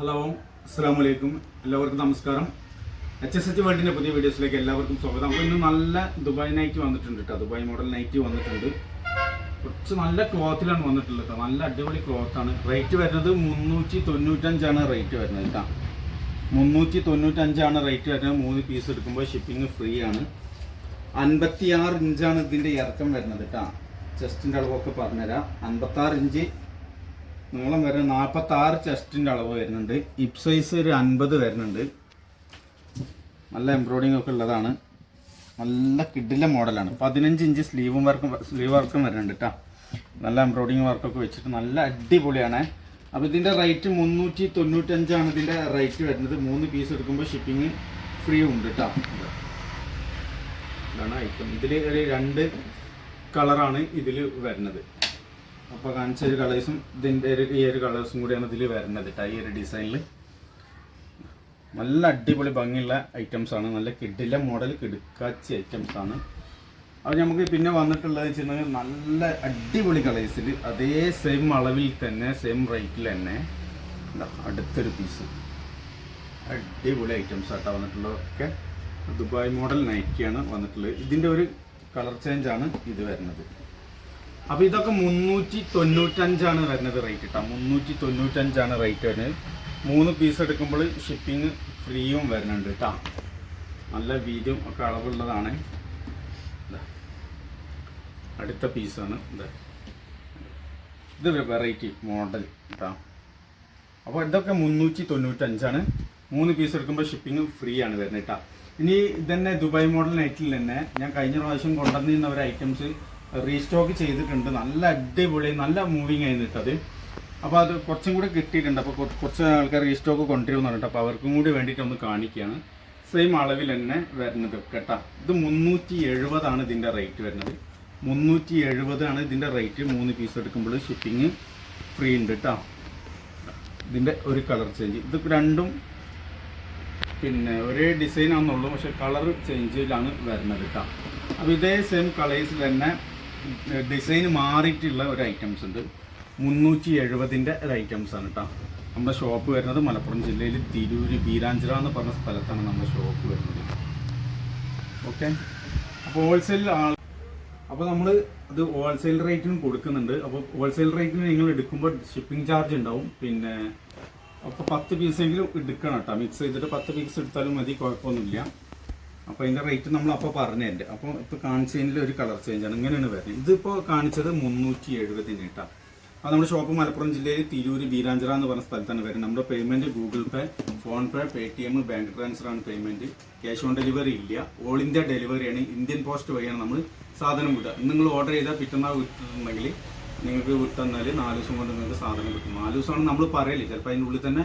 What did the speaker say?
Hello അസ്സാം വലൈക്കും എല്ലാവർക്കും നമസ്കാരം. എച്ച് എസ് എച്ച് വേൾഡിന്റെ പുതിയ വീഡിയോസിലേക്ക് എല്ലാവർക്കും സ്വാഗതം. അപ്പോൾ ഇന്ന് നല്ല ദുബായ് നൈറ്റ് വന്നിട്ടുണ്ട് കേട്ടോ. ദുബായ് മോഡൽ നൈറ്റ് വന്നിട്ടുണ്ട്. കുറച്ച് നല്ല ക്ലോത്തിലാണ് വന്നിട്ടുള്ളത് കേട്ടോ. നല്ല അടിപൊളി ക്ലോത്താണ് റേറ്റ് വരുന്നത് മുന്നൂറ്റി തൊണ്ണൂറ്റഞ്ചാണ് റേറ്റ് വരുന്നത് കേട്ടോ. മുന്നൂറ്റി തൊണ്ണൂറ്റഞ്ചാണ് റേറ്റ് വരുന്നത്. മൂന്ന് പീസ് എടുക്കുമ്പോൾ ഷിപ്പിംഗ് ഫ്രീ ആണ്. അൻപത്തിയാറ് ഇഞ്ചാണ് ഇതിന്റെ ഇറക്കം വരുന്നത് കേട്ടോ. ചെസ്റ്റിന്റെ അളവൊക്കെ പറഞ്ഞുതരാം. അൻപത്താറ് ഇഞ്ച് നീളം വരുന്നത് നാൽപ്പത്തി ആറ് ചെസ്റ്റിന്റെ അളവ് വരുന്നുണ്ട്. ഇപ് സൈസ് ഒരു അൻപത് വരുന്നുണ്ട്. നല്ല എംബ്രോയിഡിംഗ് ഒക്കെ ഉള്ളതാണ്. നല്ല കിഡിലെ മോഡലാണ്. പതിനഞ്ച് ഇഞ്ച് സ്ലീവും വർക്കും സ്ലീവ് വർക്കും വരുന്നുണ്ട് കേട്ടോ നല്ല എംബ്രോയിഡിംഗ് വർക്കൊക്കെ വെച്ചിട്ട് നല്ല അടിപൊളിയാണ്. അപ്പോൾ ഇതിന്റെ റേറ്റ് മുന്നൂറ്റി തൊണ്ണൂറ്റഞ്ചാണ് ഇതിന്റെ റേറ്റ് വരുന്നത്. മൂന്ന് പീസ് എടുക്കുമ്പോൾ ഷിപ്പിംഗ് ഫ്രീ ഉണ്ട് കേട്ടോ ഇതാണ് ഐറ്റം ഇതിൽ ഒരു രണ്ട് കളറാണ് ഇതിൽ വരുന്നത്. അപ്പോൾ കാണിച്ച ഒരു കളേഴ്സും ഇതിന്റെ ഒരു ഈ ഒരു കളേഴ്സും കൂടിയാണ് ഇതിൽ വരുന്നത് കേട്ടോ ഒരു ഡിസൈനിൽ നല്ല അടിപൊളി ഭംഗിയുള്ള ഐറ്റംസ് ആണ്. നല്ല കിഡിലെ മോഡൽ കിടുക്കാച്ചി ഐറ്റംസ് ആണ്. അത് നമുക്ക് പിന്നെ വന്നിട്ടുള്ളത് വെച്ചിട്ടുണ്ടെങ്കിൽ നല്ല അടിപൊളി കളേഴ്സിൽ അതേ സെയിം അളവിൽ തന്നെ സെയിം റേറ്റിൽ തന്നെ അടുത്തൊരു പീസ് അടിപൊളി ഐറ്റംസ് ആട്ടാ വന്നിട്ടുള്ളതൊക്കെ. ദുബായ് മോഡൽ നൈറ്റിയാണ് വന്നിട്ടുള്ളത്. ഇതിന്റെ ഒരു കളർ ചേഞ്ച് ആണ് ഇത് വരുന്നത്. അപ്പോൾ ഇതൊക്കെ മുന്നൂറ്റി തൊണ്ണൂറ്റഞ്ചാണ് വരുന്നത് റേറ്റ് കേട്ടോ മുന്നൂറ്റി തൊണ്ണൂറ്റഞ്ചാണ് റേറ്റ് വരുന്നത്. മൂന്ന് പീസ് എടുക്കുമ്പോൾ ഷിപ്പിംഗ് ഫ്രീയും വരുന്നുണ്ട് കേട്ടോ നല്ല വീതിയും ഒക്കെ അളവുള്ളതാണ്. അടുത്ത പീസാണ് ഇത് വെറൈറ്റി മോഡൽ കേട്ടോ അപ്പോൾ ഇതൊക്കെ മുന്നൂറ്റി തൊണ്ണൂറ്റഞ്ചാണ് മൂന്ന് പീസ് എടുക്കുമ്പോൾ ഷിപ്പിംഗ് ഫ്രീ ആണ് വരുന്നത് കേട്ടോ ഇനി ഇതന്നെ ദുബായ് മോഡൽ നൈറ്റിൽ തന്നെ ഞാൻ കഴിഞ്ഞ പ്രാവശ്യം കൊണ്ടുവന്നിരുന്ന ഒരു ഐറ്റംസ് റീസ്റ്റോക്ക് ചെയ്തിട്ടുണ്ട്. നല്ല അടിപൊളി നല്ല മൂവിങ് ആയിരുന്നു കേട്ടോ അത്. അപ്പോൾ അത് കുറച്ചും കൂടി കിട്ടിയിട്ടുണ്ട്. അപ്പോൾ കുറച്ച് ആൾക്കാർ റീസ്റ്റോക്ക് കൊണ്ടുവരുമെന്ന് പറഞ്ഞിട്ട് അപ്പോൾ അവർക്കും കൂടി വേണ്ടിയിട്ട് ഒന്ന് കാണിക്കുകയാണ്. സെയിം അളവിൽ തന്നെ വരുന്നത് കേട്ടോ. ഇത് മുന്നൂറ്റി എഴുപതാണ് ഇതിന്റെ റേറ്റ് വരുന്നത്. മുന്നൂറ്റി എഴുപതാണ് ഇതിന്റെ റേറ്റ് മൂന്ന് പീസ് എടുക്കുമ്പോൾ ഷിപ്പിംഗ് ഫ്രീ ഉണ്ട് കേട്ടോ. ഇതിന്റെ ഒരു കളർ ചേഞ്ച് ഇത് രണ്ടും പിന്നെ ഒരേ ഡിസൈൻ ആണെന്നുള്ളൂ. പക്ഷെ കളർ ചേഞ്ചിലാണ് വരുന്നത് കേട്ടോ. അപ്പോൾ ഇതേ സെയിം കളേഴ്സിൽ തന്നെ ഡിസൈൻ മാറിയിട്ടുള്ള ഒരു ഐറ്റംസ് ഉണ്ട്. മുന്നൂറ്റി എഴുപതിന്റെ ഒരു ഐറ്റംസ് ആണ് കേട്ടോ നമ്മുടെ ഷോപ്പ് വരുന്നത് മലപ്പുറം ജില്ലയിൽ തിരൂര് ബീരാഞ്ചിറ എന്ന് പറഞ്ഞ സ്ഥലത്താണ് നമ്മുടെ ഷോപ്പ് വരുന്നത്. ഓക്കെ അപ്പോൾ ഹോൾസെയിൽ ആൾ അപ്പോൾ നമ്മൾ അത് ഹോൾസെയിൽ റേറ്റിനും കൊടുക്കുന്നുണ്ട്. അപ്പോൾ ഹോൾസെയിൽ റേറ്റിന് നിങ്ങൾ എടുക്കുമ്പോൾ ഷിപ്പിംഗ് ചാർജ് ഉണ്ടാവും. പിന്നെ അപ്പോൾ പത്ത് പീസെങ്കിലും എടുക്കണം കേട്ടോ മിക്സ് ചെയ്തിട്ട് പത്ത് പീസ് എടുത്താലും മതി കുഴപ്പമൊന്നുമില്ല. അപ്പോൾ അതിന്റെ റേറ്റ് നമ്മൾ അപ്പോൾ പറഞ്ഞതിന്റെ അപ്പോൾ ഇപ്പോൾ കാണിച്ചതിൽ ഒരു കളർ ചേഞ്ച് ആണ്. ഇങ്ങനെയാണ് വരുന്നത്. ഇതിപ്പോൾ കാണിച്ചത് മുന്നൂറ്റി എഴുപതിന് കേട്ടോ. അത് നമ്മുടെ ഷോപ്പ് മലപ്പുറം ജില്ലയിൽ തിരൂര് ബീരാഞ്ചിറ എന്ന് പറഞ്ഞ സ്ഥലത്താണ് വരുന്നത്. നമ്മുടെ payment Google Pay PhonePe Paytm bank transfer ആണ് പേയ്മെന്റ് ക്യാഷ് ഓൺ ഡെലിവറി ഇല്ല. ഓൾ ഇന്ത്യ ഡെലിവറിയാണ് ഇന്ത്യൻ പോസ്റ്റ് വഴിയാണ് നമ്മൾ സാധനം വിടുക. നിങ്ങൾ ഓർഡർ ചെയ്താൽ പിറ്റന്നാൾ വിട്ടിട്ടുണ്ടെങ്കിൽ നിങ്ങൾക്ക് വിട്ടെന്നാൽ നാല് ദിവസം കൊണ്ട് നിങ്ങൾക്ക് സാധനം കിട്ടും. നാല് ദിവസമാണ് നമ്മൾ പറയല്ലേ ചിലപ്പോൾ അതിന്റെ ഉള്ളിൽ തന്നെ